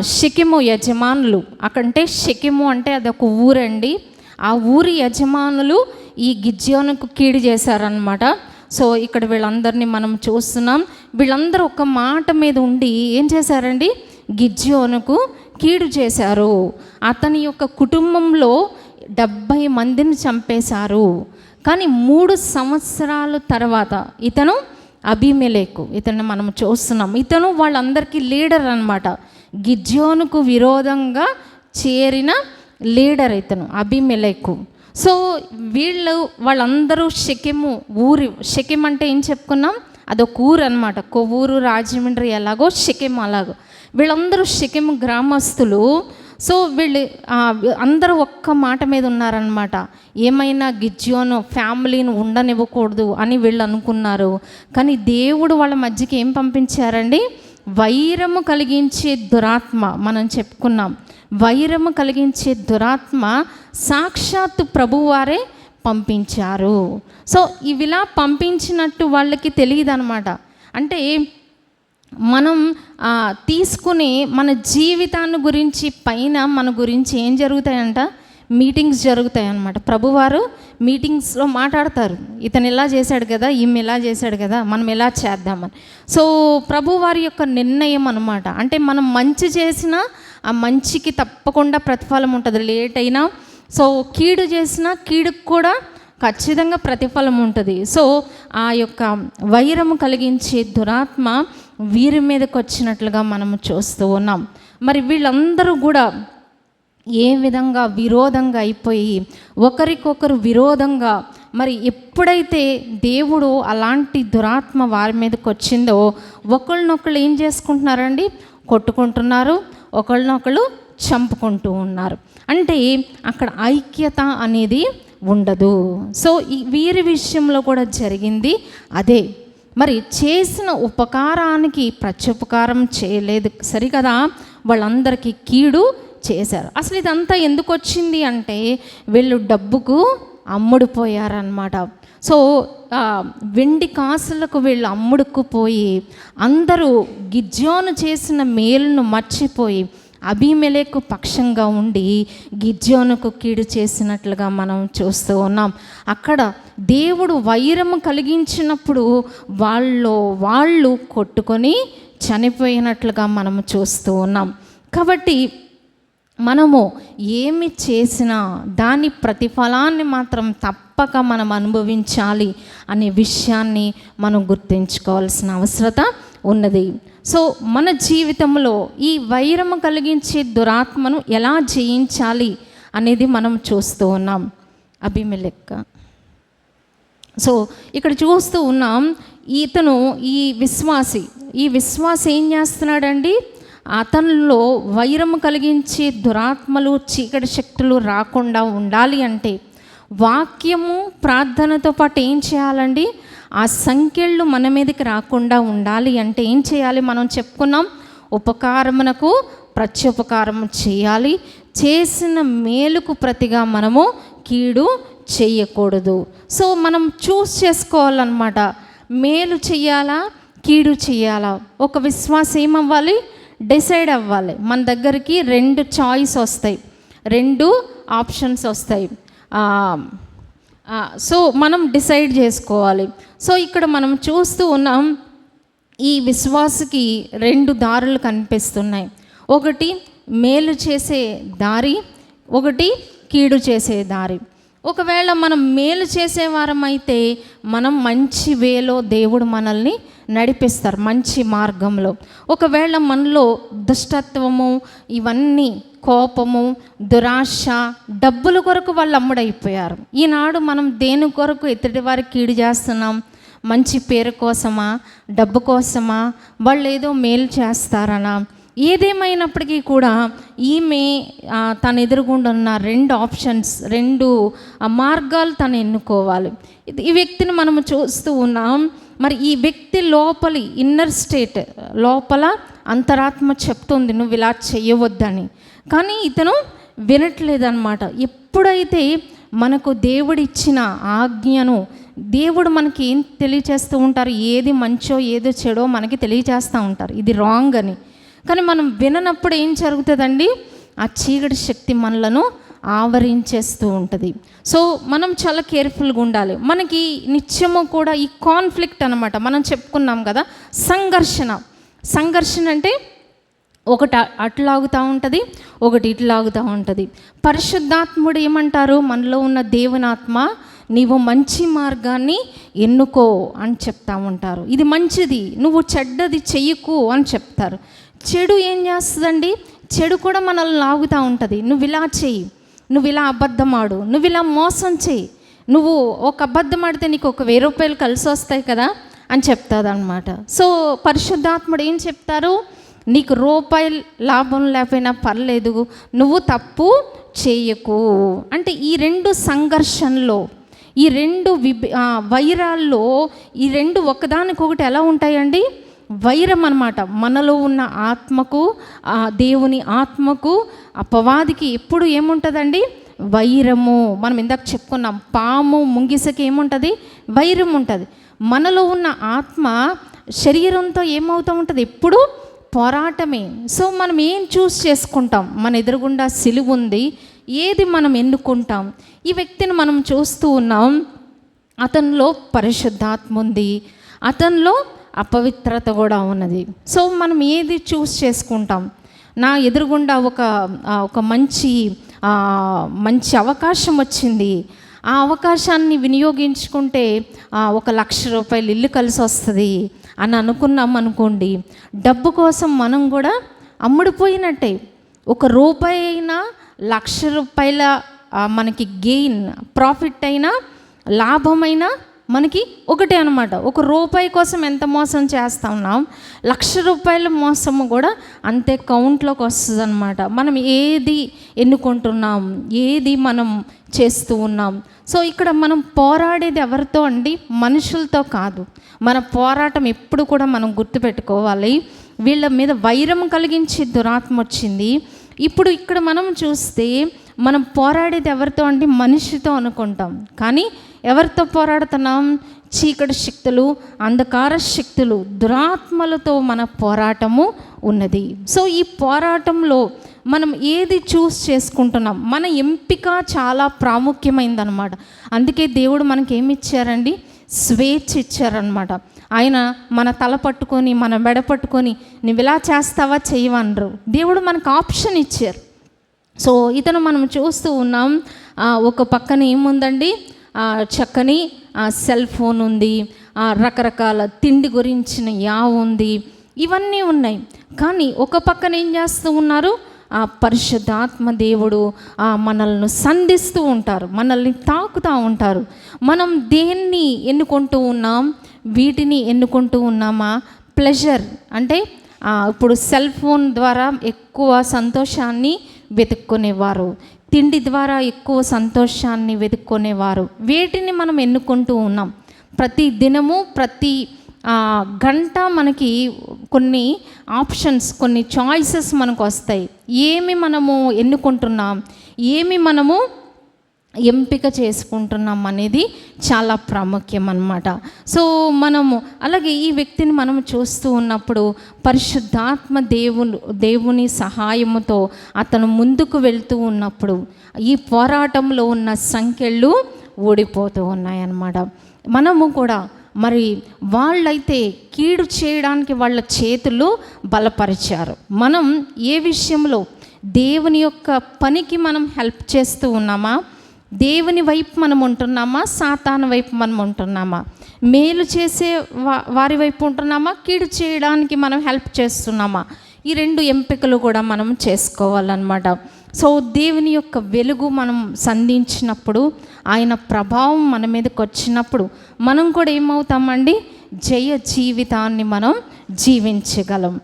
షికిము యజమానులు. అంటే షికిము అంటే అదొక ఊరండి. ఆ ఊరి యజమానులు ఈ గిజ్యోనుకు కీడు చేశారనమాట సో ఇక్కడ వీళ్ళందరినీ మనం చూస్తున్నాం. వీళ్ళందరూ ఒక మాట మీద ఉండి ఏం చేశారండి? గిజ్యోనుకు కీడు చేశారు. అతని యొక్క కుటుంబంలో డెబ్భై మందిని చంపేశారు. కానీ మూడు సంవత్సరాల తర్వాత ఇతను అభిమెలేకు ఇతను మనం చూస్తున్నాం. ఇతను వాళ్ళందరికీ లీడర్ అనమాట గిజ్యోనుకు విరోధంగా చేరిన లీడర్ ఇతను అభిమెలకు సో వీళ్ళు వాళ్ళందరూ షెకెము ఊరి షెకెం అంటే ఏం చెప్పుకున్నాం? అదొక ఊరు అనమాట కొవ్వూరు రాజమండ్రి ఎలాగో షెకెం అలాగో. వీళ్ళందరూ షెకెం గ్రామస్తులు. సో వీళ్ళు అందరూ ఒక్క మాట మీద ఉన్నారనమాట ఏమైనా గిజ్జోను ఫ్యామిలీని ఉండనివ్వకూడదు అని వీళ్ళు అనుకున్నారు. కానీ దేవుడు వాళ్ళ మధ్యకి ఏం పంపించారండి? వైరము కలిగించే దురాత్మ మనం చెప్పుకున్నాం. వైరము కలిగించే దురాత్మ సాక్షాత్తు ప్రభువారే పంపించారు. సో ఇవిలా పంపించినట్టు వాళ్ళకి తెలియదు అనమాట అంటే మనం తీసుకుని తీసుకునే మన జీవితాన్ని గురించి పైన మన గురించి ఏం జరుగుతాయంట? మీటింగ్స్ జరుగుతాయి అన్నమాట ప్రభువారు మీటింగ్స్లో మాట్లాడతారు. ఇతను ఇలా చేశాడు కదా ఈమె ఇలా చేశాడు కదా మనం ఎలా చేద్దామని. సో ప్రభువారి యొక్క నిర్ణయం అనమాట అంటే మనం మంచి చేసినా ఆ మంచికి తప్పకుండా ప్రతిఫలం ఉంటుంది. లేట్ అయినా సో కీడు చేసినా కీడుకు కూడా ఖచ్చితంగా ప్రతిఫలం ఉంటుంది. సో ఆ యొక్క వైరము కలిగించే దురాత్మ వీరి మీదకి వచ్చినట్లుగా మనము చూస్తూ ఉన్నాం. మరి వీళ్ళందరూ కూడా ఏ విధంగా విరోధంగా అయిపోయి ఒకరికొకరు విరోధంగా మరి ఎప్పుడైతే దేవుడు అలాంటి దురాత్మ వారి మీదకి వచ్చిందో ఒకళ్ళనొకళ్ళు ఏం చేసుకుంటున్నారండి? కొట్టుకుంటున్నారు. ఒకళ్ళనొకళ్ళు చంపుకుంటూ ఉన్నారు. అంటే అక్కడ ఐక్యత అనేది ఉండదు. సో ఈ వీరి విషయంలో కూడా జరిగింది అదే. మరి చేసిన ఉపకారానికి ప్రత్యుపకారం చేయలేదు. సరికదా వాళ్ళందరికీ కీడు చేశారు. అసలు ఇదంతా ఎందుకు వచ్చింది అంటే వీళ్ళు డబ్బుకు అమ్ముడుపోయారనమాట సో వెండి కాసులకు వీళ్ళు అమ్ముడుకుపోయి అందరూ గిజ్జోను చేసిన మేలును మర్చిపోయి అభిమెలకు పక్షంగా ఉండి గిజ్జోనుకు కీడు చేసినట్లుగా మనం చూస్తూ ఉన్నాం. అక్కడ దేవుడు వైరము కలిగించినప్పుడు వాళ్ళు వాళ్ళు కొట్టుకొని చనిపోయినట్లుగా మనము చూస్తూ ఉన్నాం. కాబట్టి మనము ఏమి చేసినా దాని ప్రతిఫలాన్ని మాత్రం తప్పక మనం అనుభవించాలి అనే విషయాన్ని మనం గుర్తుంచుకోవాల్సిన అవసరత ఉన్నది. సో మన జీవితంలో ఈ వైరము కలిగించే దురాత్మను ఎలా జయించాలి అనేది మనం చూస్తూ ఉన్నాం. అభిమెలెక్క సో ఇక్కడ చూస్తూ ఉన్నాం ఇతను ఈ విశ్వాసి ఈ విశ్వాసి ఏం చేస్తున్నాడండి? అతనిలో వైరము కలిగించే దురాత్మలు చీకటి శక్తులు రాకుండా ఉండాలి అంటే వాక్యము ప్రార్థనతో పాటు ఏం చేయాలండి? ఆ సంఖ్యలు మన మీదకి రాకుండా ఉండాలి అంటే ఏం చేయాలి? మనం చెప్పుకున్నాం ఉపకారమునకు ప్రత్యుపకారం చేయాలి. చేసిన మేలుకు ప్రతిగా మనము కీడు చేయకూడదు. సో మనం చూస్ చేసుకోవాలన్నమాట. మేలు చెయ్యాలా కీడు చేయాలా? ఒక విశ్వాసం ఏమవ్వాలి? డిసైడ్ అవ్వాలి. మన దగ్గరికి రెండు చాయిస్ వస్తాయి. రెండు ఆప్షన్స్ వస్తాయి. సో మనం డిసైడ్ చేసుకోవాలి. సో ఇక్కడ మనం చూస్తూ ఉన్నాం ఈ విశ్వాసకి రెండు దారులు కనిపిస్తున్నాయి. ఒకటి మేలు చేసే దారి. ఒకటి కీడు చేసే దారి. ఒకవేళ మనం మేలు చేసేవారం అయితే మనం మంచి వేలో దేవుడు మనల్ని నడిపిస్తారు మంచి మార్గంలో. ఒకవేళ మనలో దుష్టత్వము ఇవన్నీ కోపము దురాశ డబ్బుల కొరకు వాళ్ళు అమ్ముడైపోయారు. ఈనాడు మనం దేని కొరకు ఇతడి వారికి కీడు చేస్తున్నాం? మంచి పేరు కోసమా? డబ్బు కోసమా? వాళ్ళు ఏదో మేలు చేస్తారనా? ఏదేమైనప్పటికీ కూడా ఈమె తన ఎదురుగుండా ఉన్న రెండు ఆప్షన్స్ రెండు ఆ, మార్గాలు తను ఎన్నుకోవాలి. ఈ వ్యక్తిని మనము చూస్తూ ఉన్నాం. మరి ఈ వ్యక్తి లోపలి ఇన్నర్ స్టేట్ లోపల అంతరాత్మ చెప్తుంది నువ్వు ఇలా చేయవద్దని. కానీ ఇతను వినట్లేదన్నమాట. ఎప్పుడైతే మనకు దేవుడిచ్చిన ఆజ్ఞను దేవుడు మనకి ఏం తెలియచేస్తూ ఉంటారు ఏది మంచో ఏదో చెడో మనకి తెలియచేస్తూ ఉంటారు. ఇది రాంగ్ అని. కానీ మనం విననప్పుడు ఏం జరుగుతుందండి? ఆ చీకటి శక్తి మనలను ఆవరించేస్తూ ఉంటుంది. సో మనం చాలా కేర్ఫుల్గా ఉండాలి. మనకి నిత్యము కూడా ఈ కాన్ఫ్లిక్ట్ అనమాట మనం చెప్పుకున్నాం కదా సంఘర్షణ. సంఘర్షణ అంటే ఒకటి అట్లాగుతూ ఉంటుంది ఒకటి ఇట్లాగుతూ ఉంటుంది. పరిశుద్ధాత్ముడు ఏమంటారు? మనలో ఉన్న దేవునాత్మ నీవు మంచి మార్గాన్ని ఎన్నుకో అని చెప్తా ఉంటారు. ఇది మంచిది నువ్వు చెడ్డది చెయ్యకు అని చెప్తారు. చెడు ఏం చేస్తుందండి? చెడు కూడా మనల్ని లాగుతూ ఉంటుంది. నువ్వు ఇలా చెయ్యి. నువ్వు ఇలా అబద్ధం ఆడు నువ్వు ఇలా మోసం చెయ్యి. నువ్వు ఒక అబద్ధం ఆడితే నీకు ఒక వెయ్యి రూపాయలు కలిసి వస్తాయి కదా అని చెప్తుంది అనమాట సో పరిశుద్ధాత్ముడు ఏం చెప్తారు? నీకు రూపాయలు లాభం లేకపోయినా పర్లేదు నువ్వు తప్పు చేయకు. అంటే ఈ రెండు సంఘర్షణలో ఈ రెండు విభ వైరాల్లో ఈ రెండు ఒకదానికొకటి ఎలా ఉంటాయండి? వైరం అన్నమాట. మనలో ఉన్న ఆత్మకు ఆ దేవుని ఆత్మకు అపవాదికి ఎప్పుడు ఏముంటుందండి? వైరము. మనం ఇందాక చెప్పుకున్నాం పాము ముంగిసకి ఏముంటుంది? వైరం ఉంటుంది. మనలో ఉన్న ఆత్మ శరీరంతో ఏమవుతూ ఉంటుంది? ఎప్పుడు? పోరాటమే. సో మనం ఏం చూస్ చేసుకుంటాం? మన ఎదురుగుండా సిలువు ఉంది. ఏది మనం ఎన్నుకుంటాం? ఈ వ్యక్తిని మనం చూస్తూ ఉన్నాం. అతనిలో పరిశుద్ధాత్మ ఉంది. అతనిలో అపవిత్రత కూడా ఉన్నది. సో మనం ఏది చూస్ చేసుకుంటాం? నా ఎదురుగుండా ఒక ఒక మంచి మంచి అవకాశం వచ్చింది. ఆ అవకాశాన్ని వినియోగించుకుంటే ఒక లక్ష రూపాయలు ఇల్లు కలిసి వస్తుంది అని అనుకున్నాం అనుకోండి. డబ్బు కోసం మనం కూడా అమ్ముడుపోయినట్టే. ఒక రూపాయి అయినా లక్ష రూపాయల మనకి గెయిన్ ప్రాఫిట్ అయినా లాభమైనా మనకి ఒకటే అనమాట ఒక రూపాయి కోసం ఎంత మోసం చేస్తా ఉన్నాం? లక్ష రూపాయల మోసము కూడా అంతే కౌంట్లోకి వస్తుంది అనమాట మనం ఏది ఎన్నుకుంటున్నాం? ఏది మనం చేస్తూ ఉన్నాం? సో ఇక్కడ మనం పోరాడేది ఎవరితో అండి? మనుషులతో కాదు. మన పోరాటం ఎప్పుడు కూడా మనం గుర్తుపెట్టుకోవాలి. వీళ్ళ మీద వైరం కలిగించి దురాత్మ వచ్చింది. ఇప్పుడు ఇక్కడ మనం చూస్తే మనం పోరాడేది ఎవరితో అంటే మనిషితో అనుకుంటాం. కానీ ఎవరితో పోరాడుతున్నాం? చీకటి శక్తులు అంధకార శక్తులు దురాత్మలతో మన పోరాటము ఉన్నది. సో ఈ పోరాటంలో మనం ఏది చూస్ చేసుకుంటున్నాం? మన ఎంపిక చాలా ప్రాముఖ్యమైందనమాట అందుకే దేవుడు మనకి ఏమి ఇచ్చారండి? స్వేచ్ఛ ఇచ్చారనమాట ఆయన మన తల పట్టుకొని మన మెడ పట్టుకొని నువ్వు ఇలా చేస్తావా? చేయవనరు దేవుడు మనకు ఆప్షన్ ఇచ్చారు. సో ఇతను మనం చూస్తూ ఉన్నాం. ఒక పక్కన ఏముందండి? చక్కని సెల్ ఫోన్ ఉంది ఆ, రకరకాల తిండి గురించిన యా ఉంది ఇవన్నీ ఉన్నాయి. కానీ ఒక పక్కన ఏం చేస్తూ ఉన్నారు? ఆ పరిశుద్ధాత్మ దేవుడు ఆ మనల్ని సంధిస్తూ ఉంటారు మనల్ని తాకుతూ ఉంటారు. మనం దేన్ని ఎన్నుకుంటూ ఉన్నాం? వీటిని ఎన్నుకుంటూ ఉన్నామా? ప్లెజర్ అంటే ఇప్పుడు సెల్ ఫోన్ ద్వారా ఎక్కువ సంతోషాన్ని వెతుక్కునేవారు. తిండి ద్వారా ఎక్కువ సంతోషాన్ని వెతుక్కునేవారు. వేటిని మనం ఎన్నుకుంటూ ఉన్నాం? ప్రతి దినము ప్రతి గంట మనకి కొన్ని ఆప్షన్స్ కొన్ని చాయిసెస్ మనకు వస్తాయి. ఏమి మనము ఎన్నుకుంటున్నాం? ఏమి మనము ఎంపిక చేసుకుంటున్నాం అనేది చాలా ప్రాముఖ్యం అన్నమాట సో మనము అలాగే ఈ వ్యక్తిని మనం చూస్తూ ఉన్నప్పుడు పరిశుద్ధాత్మ దేవుని దేవుని సహాయముతో అతను ముందుకు వెళ్తూ ఉన్నప్పుడు ఈ పోరాటంలో ఉన్న సంఖ్యలు ఓడిపోతూ ఉన్నాయన్నమాట. మనము కూడా మరి వాళ్ళైతే కీడు చేయడానికి వాళ్ళ చేతులు బలపరిచారు. మనం ఏ విషయంలో దేవుని యొక్క పనికి మనం హెల్ప్ చేస్తూ ఉన్నామా? దేవుని వైపు మనం ఉంటున్నామా? సాతాను వైపు మనం ఉంటున్నామా? మేలు చేసే వా- వారి వైపు ఉంటున్నామా? కీడు చేయడానికి మనం హెల్ప్ చేస్తున్నామా? ఈ రెండు ఎంపికలు కూడా మనం చేసుకోవాలన్నమాట. సో దేవుని యొక్క వెలుగు మనం సంధించినప్పుడు ఆయన ప్రభావం మన మీదకి వచ్చినప్పుడు మనం కూడా ఏమవుతామండి? జయ జీవితాన్ని మనం జీవించగలం.